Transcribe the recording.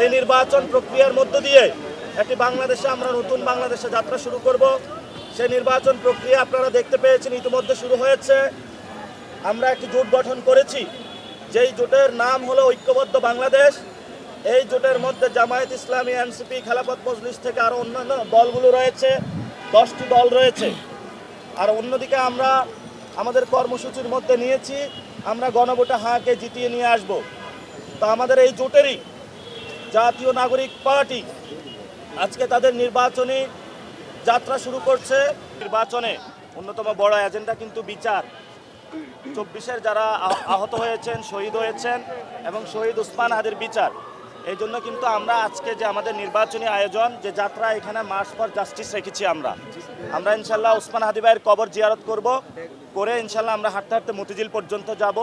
এই নির্বাচন প্রক্রিয়ার মধ্য দিয়ে একটি বাংলাদেশে আমরা নতুন বাংলাদেশে যাত্রা শুরু করব। সেই নির্বাচন প্রক্রিয়া আপনারা দেখতে পেয়েছেন, ইতিমধ্যে শুরু হয়েছে। আমরা একটি জোট গঠন করেছি। যেই জোটের নাম হলো ঐক্যবদ্ধ বাংলাদেশ। এই জোটের মধ্যে জামায়াত ইসলামী, এনসিপি খেলাফত মজলিস থেকে আরও অন্যান্য দলগুলো রয়েছে। দশটি দল রয়েছে। আর অন্যদিকে আমরা আমাদের কর্মসূচির মধ্যে নিয়েছি। আমরা গণভোটে হাঁকে জিতিয়ে নিয়ে আসব। তা আমাদের এই জোটেরই জাতীয় নাগরিক পার্টি। আজকে তাদের নির্বাচনী যাত্রা শুরু করছে। নির্বাচনে অন্যতম বড় এজেন্ডা কিন্তু বিচার। চব্বিশের যারা আহত হয়েছেন, শহীদ হয়েছেন এবং শহীদ উসমান হাদির বিচার। এই জন্য কিন্তু আমরা আজকে যে আমাদের নির্বাচনী আয়োজন, যে যাত্রা, এখানে মার্চ ফর জাস্টিস রেখেছি আমরা। আমরা ইনশাল্লাহ উসমান হাদি ভাইয়ের কবর জিয়ারত করব। করে ইনশাল্লাহ আমরা হাঁটতে হাঁটতে মতিঝিল পর্যন্ত যাব।